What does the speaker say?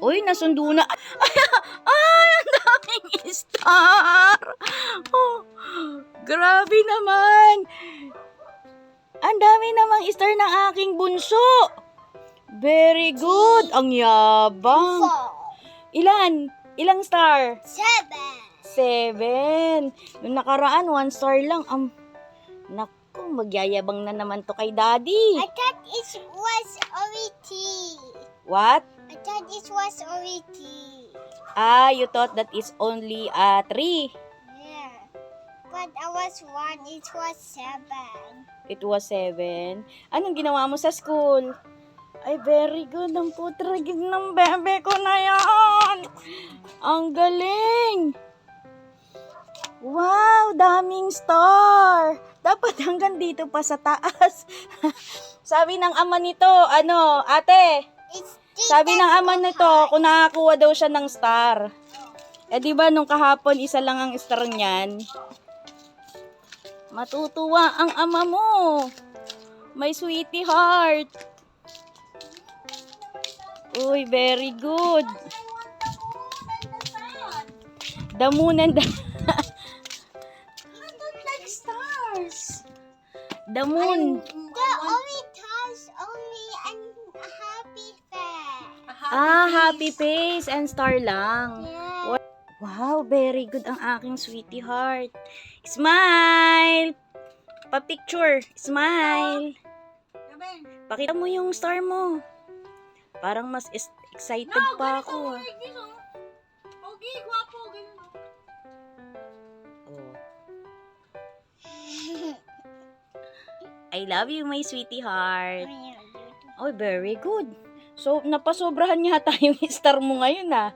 Uy, nasundo na. Ay, ay ang daming star. Oh, grabe naman. Ang dami namang star ng aking bunso. Very good. Ang yabang. Ilan? Ilang star? Seven. Seven. Nung nakaraan, one star lang. Um, naku, magyayabang na naman to kay daddy. I thought it was already. What? I thought it was already. Ah, you thought that is only uh, three. Yeah. But I was one, it was seven. It was seven. Anong ginawa mo sa school? Ay, very good. Ang putragin ng bebe ko na yan. Ang galing. Wow, daming star. Dapat hanggang dito pa sa taas. Sabi ng ama nito, ano, ate, It's sabi ng ama nito, kung nakakuha daw siya ng star. Eh, di ba nung kahapon, isa lang ang star niyan? Matutuwa ang ama mo. My sweetie heart. Uy, very good. The moon and the... I don't like stars. The moon. The Ah, happy face and star lang. Yeah. Wow, very good ang aking sweetie heart. Smile! Pa-picture. Smile. Pakita mo yung star mo. Parang mas excited pa ako. ah. Pogi, guwapo, ganun. Oh. I love you, my sweetie heart. Oh, very good. So, napasobrahan yata yung star mo ngayon ah.